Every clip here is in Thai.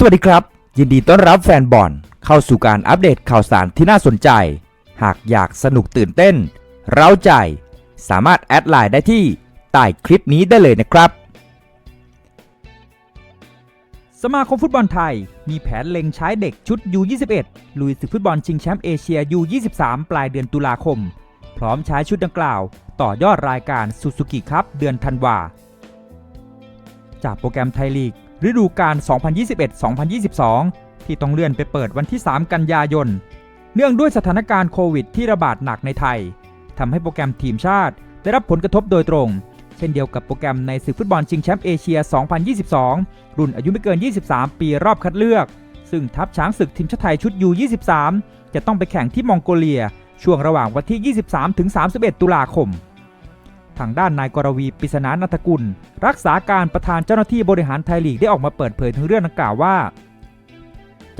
สวัสดีครับ ยินดีต้อนรับแฟนบอลเข้าสู่การอัปเดตข่าวสารที่น่าสนใจ หากอยากสนุกตื่นเต้น เร้าใจ สามารถแอดไลน์ได้ที่ใต้คลิปนี้ได้เลยนะครับ สมาคมฟุตบอลไทย มีแผนเล็งใช้เด็กชุด U21 ลุยศึกฟุตบอลชิงแชมป์เอเชีย U23 ปลายเดือนตุลาคม พร้อมใช้ชุดดังกล่าว ต่อยอดรายการซูซูกิครับเดือนธันวาจากโปรแกรมไทยลีก ฤดูกาล 2021-2022 ที่ต้องเลื่อนไปเปิดวันที่ 3 กันยายน เนื่องด้วยสถานการณ์โควิดที่ระบาดหนักในไทย ทำให้โปรแกรมทีมชาติ ได้รับผลกระทบโดยตรง เช่นเดียวกับโปรแกรมในศึกฟุตบอลชิงแชมป์เอเชีย 2022 รุ่นอายุไม่เกิน 23 ปีรอบคัดเลือก ซึ่งทัพช้างศึกทีมชาติไทยชุด U23 จะต้องไปแข่งที่มองโกเลีย ช่วงระหว่างวันที่ 23-31 ตุลาคม ทางด้านนายกรวีปิศนานันทกุล รักษาการประธานเจ้าหน้าที่บริหารไทยลีกได้ออกมาเปิดเผยถึงเรื่องดังกล่าวว่า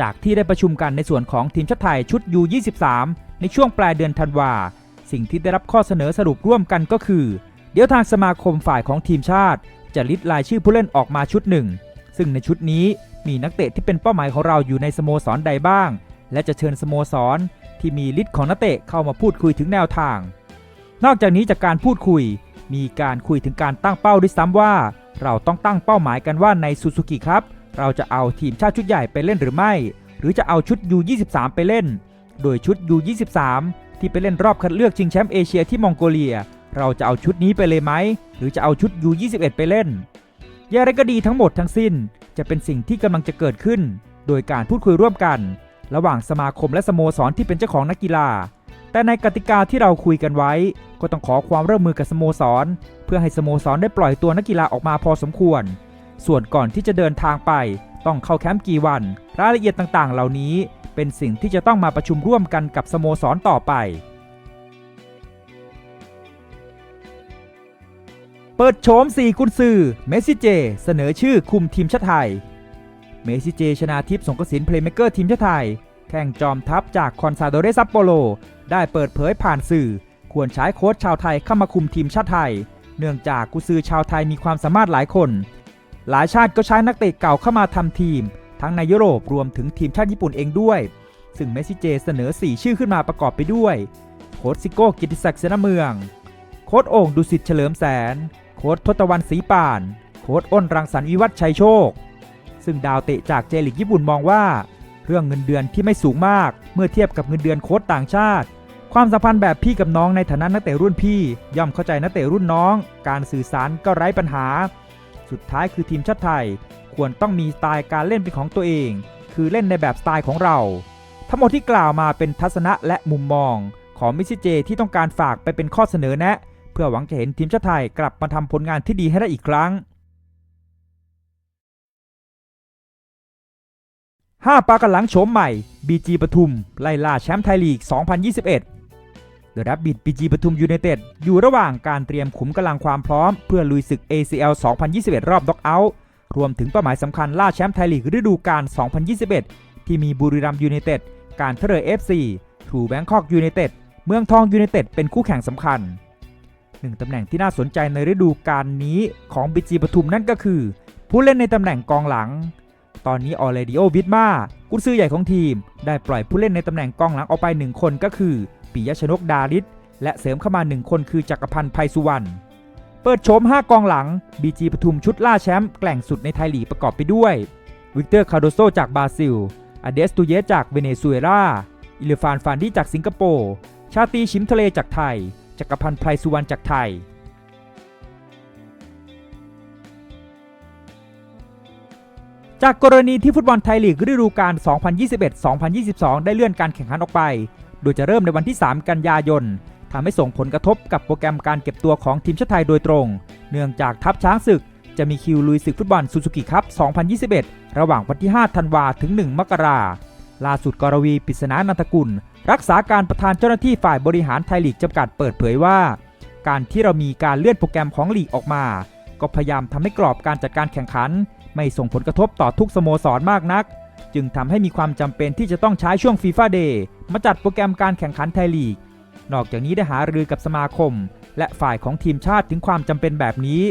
จากที่ได้ประชุมกันในส่วนของทีมชาติไทยชุด U23 ในช่วงปลายเดือนธันวา สิ่งที่ได้รับข้อเสนอสรุปร่วมกันก็คือ เดี๋ยวทางสมาคมฝ่ายของทีมชาติ จะลิดรายชื่อผู้เล่นออกมาชุดหนึ่ง ซึ่งในชุดนี้มีนักเตะที่เป็นเป้าหมายของเราอยู่ในสโมสรใดบ้าง และจะเชิญสโมสรที่มีลิสต์ของนักเตะเข้ามาพูดคุยถึงแนวทาง นอกจากนี้จากการพูดคุย มีการคุยถึงการตั้งเป้าด้วยซ้ำว่า เราต้องตั้งเป้าหมายกันว่าในซูซูกิครับ เราจะเอาทีมชาติชุดใหญ่ไปเล่นหรือไม่ หรือจะเอาชุด U23 ไปเล่น โดยชุด U23 ที่ไปเล่นรอบคัดเลือกชิงแชมป์เอเชียที่มองโกเลีย เราจะเอาชุดนี้ไปเลยไหม หรือจะเอาชุด U21 ไปเล่นอย่างไรก็ดีทั้งหมดทั้งสิ้น จะเป็นสิ่งที่กำลังจะเกิดขึ้น โดยการพูดคุยร่วมกัน ระหว่างสมาคมและสโมสรที่เป็นเจ้าของนักกีฬา แต่ในกติกาที่เราคุยกันไว้ ก็ต้องขอความร่วมมือกับสโมสร เพื่อให้สโมสรได้ปล่อยตัวนักกีฬาออกมาพอสมควร ส่วนก่อนที่จะเดินทางไป ต้องเข้าแคมป์กี่วัน รายละเอียดต่างๆ เหล่านี้ เป็นสิ่งที่จะต้องมาประชุมร่วมกันกับสโมสรต่อไป เปิดโฉม4กุนซือเมสซี่เจ เสนอชื่อคุมทีมชาติไทย เมสซี่เจชนาทิพย์สงกสินเพลย์เมเกอร์ทีมชาติไทยแข่งจอมทัพจากคอนซาโดเรซัปโปโล ได้เปิดเผยผ่านสื่อ ควรใช้โค้ชชาวไทยเข้ามาคุมทีมชาติไทย เนื่องจากกุซือชาวไทยมีความสามารถหลายคน หลายชาติก็ใช้นักเตะเก่าเข้ามาทำทีม ทั้งในยุโรปรวมถึงทีมชาติญี่ปุ่นเองด้วย ซึ่งเมสซี่เจเสนอ 4 ชื่อขึ้นมาประกอบไปด้วย โค้ชซิโก้กิติศักดิ์เสนาเมือง โค้ชโอ่งดุสิตเฉลิมแสน โค้ชทศตวรรณศรีป่าน โค้ชอ้นรังสรรค์วิวัฒชัยโชค ซึ่งดาวเตะจากเจลิกญี่ปุ่นมองว่าเรื่องเงินเดือนที่ไม่สูงมากเมื่อเทียบกับเงินเดือนโค้ชต่างชาติ ความสัมพันธ์แบบพี่กับน้องในฐานะนักเตะรุ่นพี่ ย่อมเข้าใจนักเตะรุ่นน้อง การสื่อสารก็ไร้ปัญหา สุดท้ายคือทีมชาติไทย ควรต้องมีสไตล์การเล่นเป็นของตัวเอง คือเล่นในแบบสไตล์ของเรา ทั้งหมดที่กล่าวมาเป็นทัศนะและมุมมอง ของมิสซิเจที่ต้องการฝากไปเป็นข้อเสนอแนะ เพื่อหวังจะเห็นทีมชาติไทยกลับมาทำผลงานที่ดีให้ได้อีกครั้ง5ปากันหลังโฉมใหม่ BG ปทุม ไล่ล่าแชมป์ไทยลีก 2021 ดยรับบิด BG ปทุมยูไนเต็ดอยู่ระหว่างการเตรียมขุมกำลังความพร้อม เพื่อลุยศึก ACL 2021 รอบด็อกเอาท์รวมถึงเป้าหมายสำคัญล่าแชมป์ไทยลีกฤดูกาล 2021 ที่มีบุรีรัมยูไนเต็ด การเทเรเอ FC ถูแบงคอกยูไนเต็ด เมืองทองยูไนเต็ดเป็นคู่แข่งสำคัญหนึ่งตำแหน่งที่น่าสนใจในฤดูกาลนี้ของบีจีปทุมนั่นก็คือ ผู้เล่นในตำแหน่งกองหลัง ตอนนี้ออเลดิโอวิทมากุนซือใหญ่ของทีม ได้ปล่อยผู้เล่นในตำแหน่งกองหลังออกไปหนึ่งคนก็คือ ปิยชนกดาริศและเสริมเข้ามาหนึ่งคนคือจักรพันธ์ไพสุวรรณ เปิดโฉม 5 กองหลัง บีจีปทุมชุดล่าแชมป์แกล่งสุดในไทยลีกประกอบไปด้วย วิกเตอร์คาร์โดโซจากบราซิล อเดสตูเยสจากเวเนซุเอลา อิเลฟานฟานดี้จากสิงคโปร์ ชาตีชิมทะเลจากไทย จักรพันธ์ไพรสุวรรณจากไทยจากกรณีที่ฟุตบอลไทยลีกฤดูกาล 2021-2022 ได้เลื่อนการแข่งขันออกไป โดยจะเริ่มในวันที่ 3 กันยายนทำให้ส่งผลกระทบกับโปรแกรมการเก็บตัวของทีมชาติไทยโดยตรง เนื่องจากทัพช้างศึก จะมีคิวลุยศึกฟุตบอลซูซูกิคัพ 2021 ระหว่างวันที่ 5 ธันวาถึง 1 มกราล่าสุดกรวีปริศนานันทกุล รักษาการประธานเจ้าหน้าที่ฝ่ายบริหารไทยลีกจำกัดเปิดเผยว่า การที่เรามีการเลื่อนโปรแกรมของลีกออกมา ก็พยายามทำให้กรอบการจัดการแข่งขัน ไม่ส่งผลกระทบต่อทุกสโมสรมากนัก จึงทำให้มีความจำเป็นที่จะต้องใช้ช่วงฟีฟ่าเดย์มาจัดโปรแกรมการแข่งขันไทยลีก นอกจากนี้ได้หารือกับสมาคม และฝ่ายของทีมชาติถึงความจำเป็นแบบนี้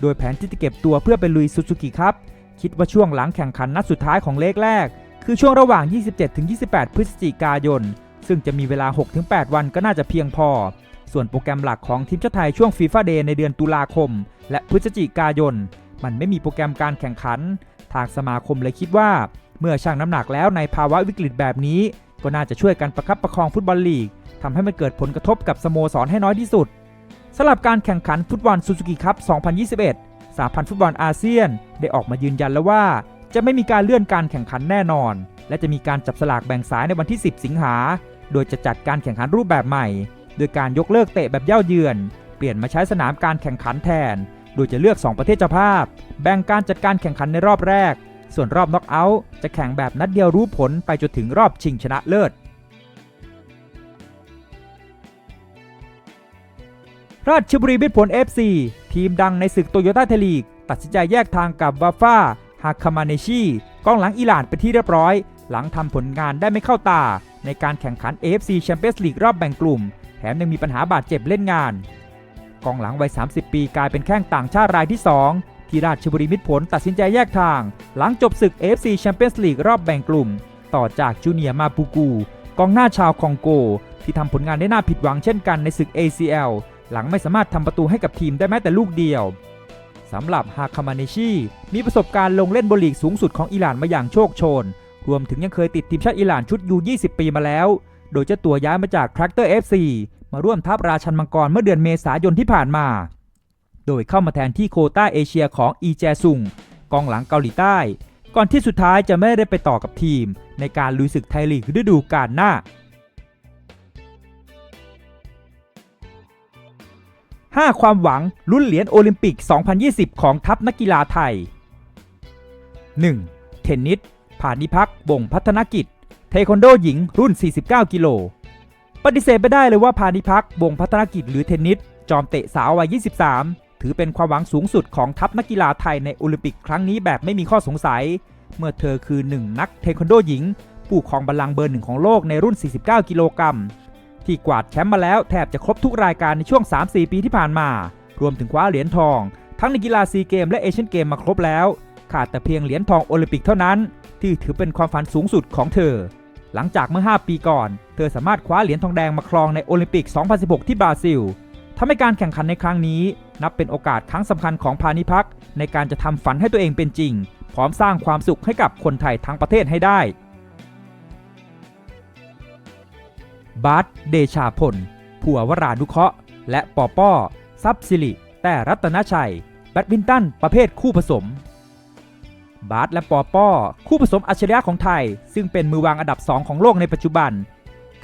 โดยแผนที่จะเก็บตัวเพื่อไปลุยซูซูกิครับ คิดว่าช่วงหลังแข่งขันนัดสุดท้ายของเลกแรก คือช่วงระหว่าง 27-28 พฤศจิกายน ซึ่งจะมีเวลา 6-8 วันก็น่าจะเพียงพอ ส่วนโปรแกรมหลักของทีมชาติไทยช่วงฟีฟ่าเดย์ในเดือนตุลาคม และพฤศจิกายน มันไม่มีโปรแกรมการแข่งขัน ทางสมาคมเลยคิดว่า เมื่อชั่งน้ำหนักแล้วในภาวะวิกฤตแบบนี้ ก็น่าจะช่วยกันประคับประคองฟุตบอลลีกทำให้มันเกิดผลกระทบกับสโมสรให้น้อยที่สุดสำหรับการแข่งขันฟุตบอลซูซูกิคัพ 2021 สาพันธ์ฟุตบอลอาเซียน ได้ออกมายืนยันแล้วว่า จะไม่มีการเลื่อนการแข่งขันแน่นอน และจะมีการจับสลากแบ่งสายในวันที่ 10 สิงหา โดยจะจัดการแข่งขันรูปแบบใหม่ โดยการยกเลิกเตะแบบเย่าเยือน เปลี่ยนมาใช้สนามการแข่งขันแทน โดยจะเลือก 2 ประเทศเจ้าภาพ แบ่งการจัดการแข่งขันในรอบแรก ส่วนรอบน็อกเอาท์จะแข่งแบบนัดเดียวรู้ผลไปจนถึงรอบชิงชนะเลิศ ราชบุรีมิตรผล FC ทีมดังในศึกโตโยต้าเทลีก ตัดสินใจแยกทางกับวาฟาฮาคามาเนชีกองหลังอิหร่านเป็นที่เรียบร้อย หลังทำผลงานได้ไม่เข้าตา ในการแข่งขัน AFC Champions League รอบแบ่งกลุ่ม แถมยังมีปัญหาบาดเจ็บเล่นงาน กองหลังวัย 30 ปีกลายเป็นแข้งต่างชาติรายที่ 2 ที่ราชบุรีมิตรผลตัดสินใจแยกทาง หลังจบศึก AFC Champions League รอบแบ่งกลุ่ม ต่อจากจูเนียมาปูกู กองหน้าชาวคองโก ที่ทำผลงานได้น่าผิดหวังเช่นกันในศึก ACL หลังไม่สามารถทำประตูให้กับทีมได้แม้แต่ลูกเดียวสำหรับฮาคามาเนชีมีประสบการณ์ลงเล่นบอลลีกสูงสุดของอิหร่านมาอย่างโชคโชน รวมถึงยังเคยติดทีมชาติอิหร่านชุดยู20 ปีมาแล้ว โดยเจ้าตัวย้ายมาจากครักเตอร์ FC มาร่วมทัพราชันมังกรเมื่อเดือนเมษายนที่ผ่านมา โดยเข้ามาแทนที่โคต้าเอเชียของอีแจซุงกองหลังเกาหลีใต้ ก่อนที่สุดท้ายจะไม่ได้ไปต่อกับทีม ในการลุยศึกไทยลีกฤดูกาลหน้า 5 ความหวังลุ้นเหรียญโอลิมปิก 2020 ของทัพนักกีฬาไทย 1. เทนนิสผานิพักบ่งพัฒนกิจ เทควันโดหญิงรุ่น 49 กิโล ปฏิเสธไม่ได้เลยว่าพานิพักบ่งพัฒนกิจหรือเทนนิสจอมเตะสาววัย 23 ถือเป็นความหวังสูงสุดของทัพนักกีฬาไทยในโอลิมปิกครั้งนี้แบบไม่มีข้อสงสัย เมื่อเธอคือ1นักเทควันโดหญิง ผู้ครองบัลลังก์เบอร์หนึ่งของโลกในรุ่น 49 กิโลกรัมที่กวาดแชมป์มาแล้วแทบจะครบทุกรายการในช่วง 3-4 ปีที่ผ่านมา รวมถึงคว้าเหรียญทอง ทั้งในกีฬาซีเกมและเอเชียนเกมมาครบแล้ว ขาดแต่เพียงเหรียญทองโอลิมปิกเท่านั้น ที่ถือเป็นความฝันสูงสุดของเธอ หลังจากเมื่อ 5 ปีก่อน เธอสามารถคว้าเหรียญทองแดงมาครองในโอลิมปิก 2016 ที่บราซิล ทำให้การแข่งขันในครั้งนี้ นับเป็นโอกาสครั้งสำคัญของพานิพักในการจะทำฝันให้ตัวเองเป็นจริง พร้อมสร้างความสุขให้กับคนไทยทั้งประเทศให้ได้บาสเดชาพล ผัววรานุเคราะห์ และปอป้อซับซิริ แต่รัตนชัย แบดมินตัน ประเภทคู่ผสม บาสและปอป้อ คู่ผสมอัจฉริยะของไทย ซึ่งเป็นมือวางอันดับ 2 ของโลกในปัจจุบัน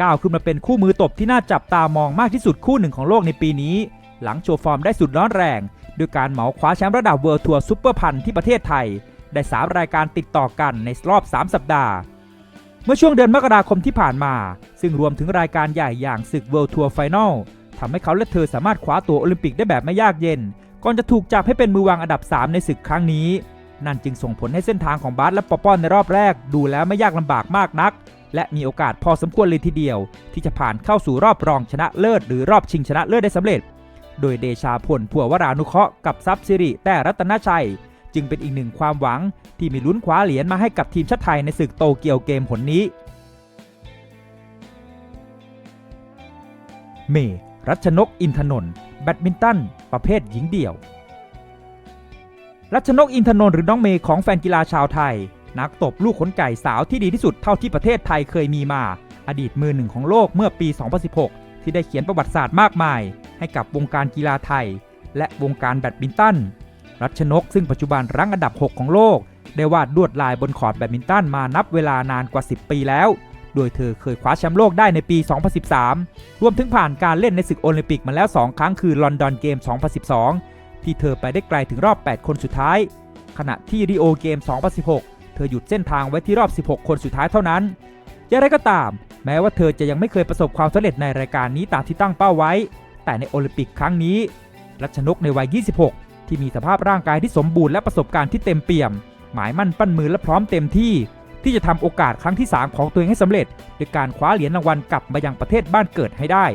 ก้าวขึ้นมาเป็นคู่มือตบที่น่าจับตามองมากที่สุดคู่หนึ่งของโลกในปีนี้ หลังโชว์ฟอร์มได้สุดร้อนแรงด้วยการเหมาคว้าแชมป์ระดับเวิลด์ทัวร์ซุปเปอร์พันที่ประเทศไทย ได้ 3 รายการติดต่อกันในรอบ 3 สัปดาห์ เมื่อช่วงเดือนมกราคมที่ผ่านมา ซึ่งรวมถึงรายการใหญ่อย่างศึก World Tour Final ทำให้เขาและเธอสามารถคว้าตัวโอลิมปิกได้แบบไม่ยากเย็น ก่อนจะถูกจับให้เป็นมือวางอันดับ 3 ในศึกครั้งนี้ นั่นจึงส่งผลให้เส้นทางของบาสและปอปอนในรอบแรก ดูแล้วไม่ยากลำบากมากนัก และมีโอกาสพอสมควรเลยทีเดียว ที่จะผ่านเข้าสู่รอบรองชนะเลิศ หรือรอบชิงชนะเลิศได้สำเร็จ โดยเดชาพลผัววรานุเคราะห์กับซับซิริแต่รัตนชัย จึงเป็นอีกหนึ่งความหวังที่มีลุ้นคว้าเหรียญมาให้กับทีมชาติไทยในศึกโตเกียวเกมผลนี้ เม รัชนกอินทนนท์แบดมินตันประเภทหญิงเดี่ยว รัชนกอินทนนท์หรือน้องเมย์ของแฟนกีฬาชาวไทย นักตบลูกขนไก่สาวที่ดีที่สุดเท่าที่ประเทศไทยเคยมีมา อดีตมือหนึ่งของโลกเมื่อปี 2016 ที่ได้เขียนประวัติศาสตร์มากมาย ให้กับวงการกีฬาไทย และวงการแบดมินตัน รัชนกซึ่งปัจจุบันรั้งอันดับ 6 ของโลก ได้วาดลวดลายบนคอร์ตแบดมินตันมานับเวลานานกว่า 10 ปีแล้ว โดยเธอเคยคว้าแชมป์โลกได้ในปี 2013 รวมถึงผ่านการเล่นในศึกโอลิมปิกมาแล้ว 2 ครั้งคือลอนดอนเกม 2012 ที่เธอไปได้ไกลถึงรอบ 8 คนสุดท้าย ขณะที่ริโอเกม 2016 เธอหยุดเส้นทางไว้ที่รอบ 16 คนสุดท้ายเท่านั้น อย่างไรก็ตาม แม้ว่าเธอจะยังไม่เคยประสบความสำเร็จในรายการนี้ตามที่ตั้งเป้าไว้ แต่ในโอลิมปิกครั้งนี้ รัชนกในวัย 26 ที่มีสภาพร่างกายที่สมบูรณ์และประสบการณ์ที่เต็มเปี่ยม หมายมั่นปั้นมือและพร้อมเต็มที่ ที่จะทำโอกาสครั้งที่ 3 ของตัวเองให้สำเร็จโดยการคว้าเหรียญรางวัลกลับมายังประเทศบ้านเกิดให้ได้